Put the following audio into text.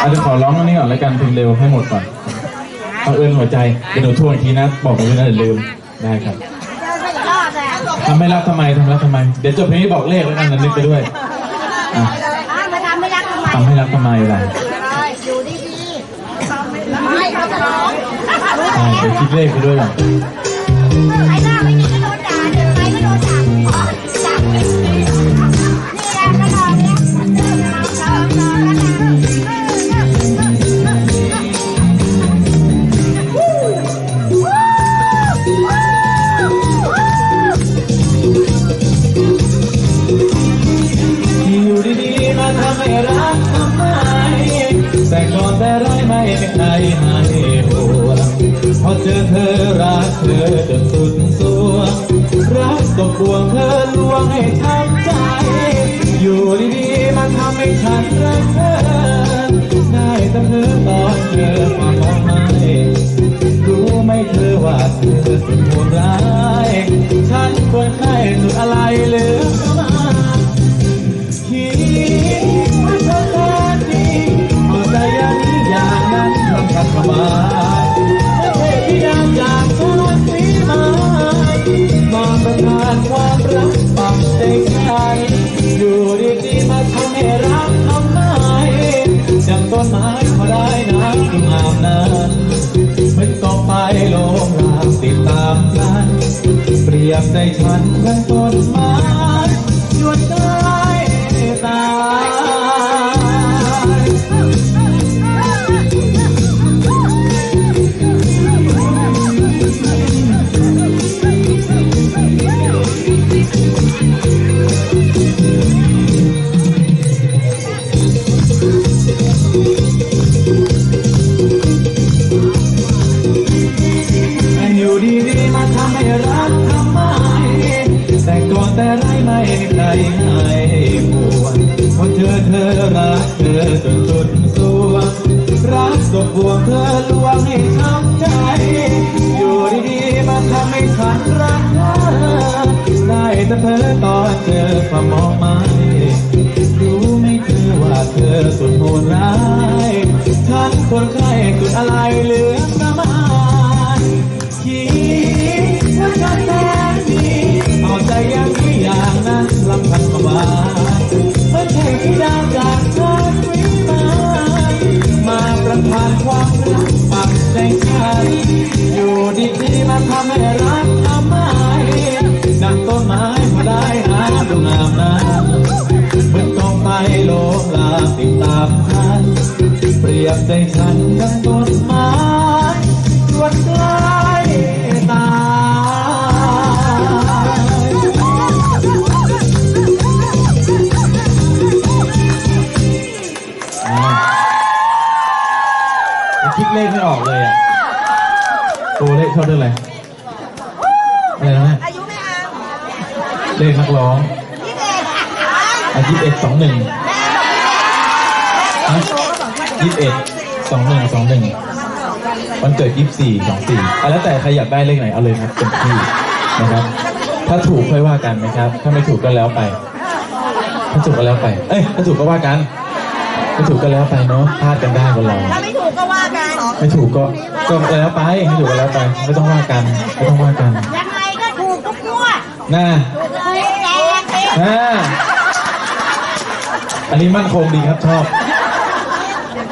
อาจจะเดี๋ยวขอร้องอันนี้ก่อนแล้วกันเพลงเร็วให้หมดก่อนบังเอิญหัวใจเดี๋ยวหนูทวนอีกทีนะ บอกไปเลยนะเดี๋ยวลืมได้ครับเจอไม่รอดเลยทำไม่รับทำไมทำไม่รับทำไม เดี๋ยวจบเพลงนี้บอกเลขแล้วกันนะนึกไปด้วยอะอะมาทำไม่รักทำไมทำให้รับทำไมล่ะอยู่ดีๆไม่เขาจะร้องใช่เดี๋ยวคิดเลขไปด้วยก่อนใครหน้าไม่ ใจให้ห่วงพอเจอเธอรักเธอจนสุดสวรักตก็ควงเธอลวงให้ช้ำใจ อยู่ดีๆมันทำให้ฉันรักเธอ ได้แต่เธอตอนเจอมามมองไม่รู้ไหมเธอว่าเธอสุด ประทานความรักปักใจใครอยู่ดีๆมาทำให้รักทำไมจังต้นไม้พอได้น้ำงามนั้นมันก็ไปลงลางติดตามกันเปรียบใจฉันเหมือนต้นไม้ยุดได้ แต่ก่อนแต่ไรไม่ใครให้ปวดพอเจอเธอรักเธอจนสุดสวรักก็พวงเธอลวงให้ช้ำใจ อยู่ดีๆมาทำให้ฉันรักเธอได้แต่เธอตอนเจอความมองไม่รู้ไม่เธอว่าเธอสุดโหดร้ายฉันควรใครสุดอะไรเหลือ ผ่านความรักปักใจฉันอยู่ดีๆมาทำให้รักทำไมดังต้นไม้มาได้หาดงามนั้นเหมือนกองไฟโลกลาติดตามพันเปรียบใจฉันดังต้นไม้ คิดเลขไม่ออกเลยอะตัวเลขเท่าเรื่องอะไรอะไรนะอายุไม่เอาเลขนักร้องอายี่สิบเอ็ดสองหนึ่งยี่สิบเอ็ดสองหนึ่งสองหนึ่งวันเกิดยี่สิบสี่สองสี่แล้วแต่ใครอยากได้เลขไหนเอาเลยครับเต็มที่นะครับ ถ้าถูกค่อยว่ากันนะครับ ถ้าไม่ถูกก็แล้วไป ถ้าถูกก็แล้วไป เอ้ยถ้าถูกก็ว่ากัน ไม่ถูกก็แล้วไปเนาะพลาดกันได้คนเราถ้าไม่ถูกก็ว่ากันไม่ถูกก็ก็แล้วไปไม่ถูกก็แล้วไป ไม่ต้องว่ากันไม่ต้องว่ากันยังไงก็ถูกทุกงวดน่าถูกเลยแจกเองอ่าอันนี้มั่นคงดีครับชอบ